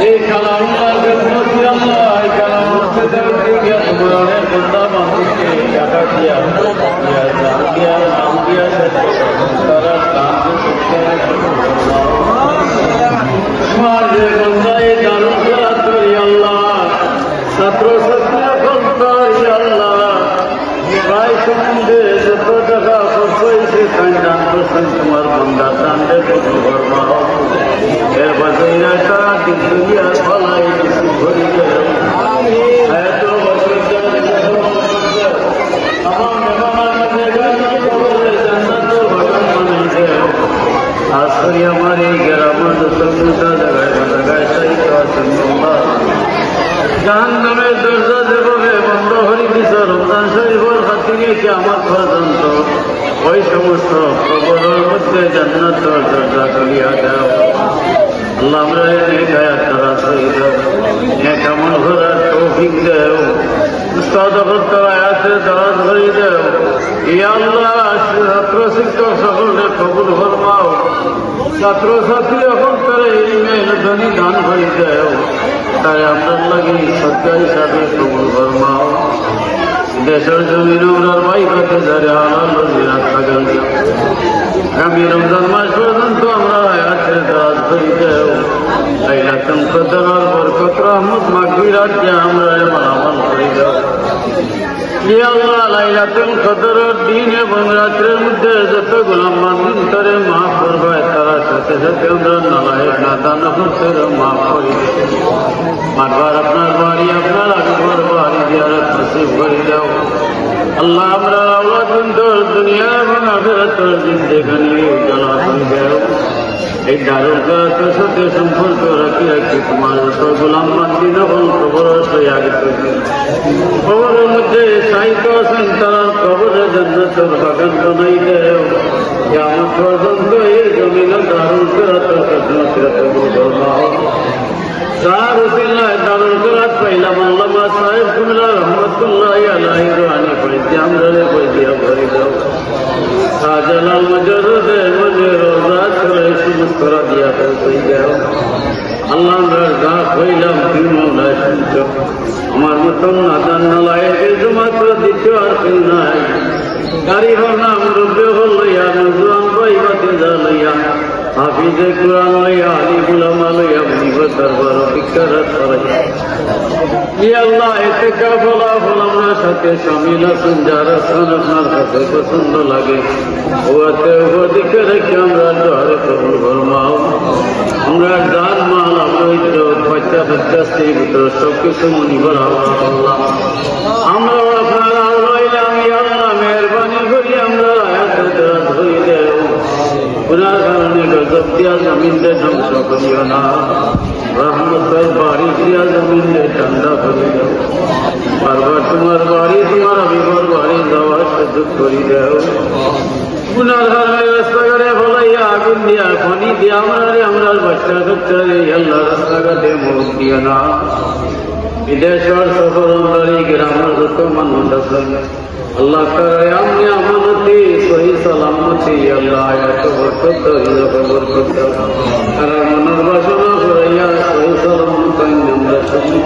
এই খেলা আমার কন্যায় দারুণ খেলা করি আল্লাহ। ছাত্র ছাত্রীরা কন্যায় আল্লাহ প্রায় সম্বন্ধে যত টাকা খরচ হয়েছে, তাই দান করছেন তোমার এর বাজার তারা দুনিয়ার ফলাই কিছু ঘড়ি করি আমার এই গ্রামের মোটা জায়গায় জায়গায় সাহিত্য আছেন জাহান নামের দরজা যেভাবে বন্ধ হরি দিছ রমজান শরীফের খাতিরে কি আমার পর্যন্ত? ওই সমস্ত কবরের মধ্যে জান্নাত দরজা খুলিয়া দাও। আল্লাহ আমরা নেকায় তারা সহি দাও এক আমল ঘোরার তৌফিক দেও। উস্তাদ অবস্থায় আছে দাওয়াত ধরি দেও। ইয়া আল্লাহ শিক্ষক সকলকে কবুল ফরমাও ছাত্র ছাত্রী এখন করে ইমেল ধনী দান করে দেও তাই আপনার লাগে সত্য হিসাবে কবুল ফরমাও দেশের জমিন ওনার বাইকাতে যারে হালাল রোজিরাত থাকেন আগামী রমজান মাস পর্যন্ত আমরা আছে দাজ করে দেও লাইলাতুল কদর আর বরকত রহমত মাগফিরাত যে আমরা মালামাল করে দেও ইয়া আল্লাহ লাইলাতুল কদরের দিন এবং রাত্রের মধ্যে যত গোলাম মাদিন করে মাফ করবে, তারা সাথে সাথে আমরা নালায় না দান করতে মাফ করি। মারবার আপনার বাড়ি, আপনার আগের বাড়ি জিয়ারত নসিব করে দাও। আল্লাহ আমরা দুনিয়া এবং আখেরাতের জিন্দেগানি জানা করে এই দারুল কাছে সাথে সম্পর্ক রাখি রাখি তোমার গোলাম মাদিন হল খবর থেকে কবরের মধ্যে সাহিত্য আছেন, তারা কবরে জন্নতর বাগান বানাই পর্যন্ত এই জমিন দারুল কেরাতের যার উসিল্লাহ দারুল কেরাত পাইলাম আল্লামা সাহেব কুমলা রহমতুল্লাহ আল্লাহ আমরা মতন নাদান নালায় কিছু মাত্র দ্বিতীয় আর নাই। গাড়ি হল না হল হাফিজে কুরআন লইয়া আলী গুলামা লইয়া বুঝিব দরবার বিকারাত করাইয়া ই আল্লাহ, এতে কা বলা ফল আমরা সাথে শামিল আছেন যারা স্থান আপনার কাছে পছন্দ লাগে। ওতে ওদিকে রেখে আমরা দোয়ারে কবুল ফরমাও। আমরা দান, মাল অবৈধ বাচ্চা বাচ্চা স্ত্রী পুত্র সব কিছু মনি করাও আল্লাহ। গুনার কারণে গজব দিয়া জমিন দে ধ্বংস করিও না রহমতের বাড়ি দিয়া জমিন দে ঠান্ডা করি দাও বারবার তোমার বাড়ি তোমার আবিবর বাড়ি যাওয়ার সুযোগ করি দাও গুনার কারণে রাস্তাঘাটে ফলাইয়া আগুন দিয়া পানি দিয়া আমরা আমরা বাচ্চা কাচ্চা আল্লাহ রাস্তাঘাটে মুখ দিয়া না বিদেশের সফর অন্তরী গ্রামের যত মানুষ আছে। আল্লাহ আমি আমানতি সহি সালামতি আল্লাহ এত বরকত বরকত। আর মনের বাসনা করাইয়া সহি সালামত আমরা সহি।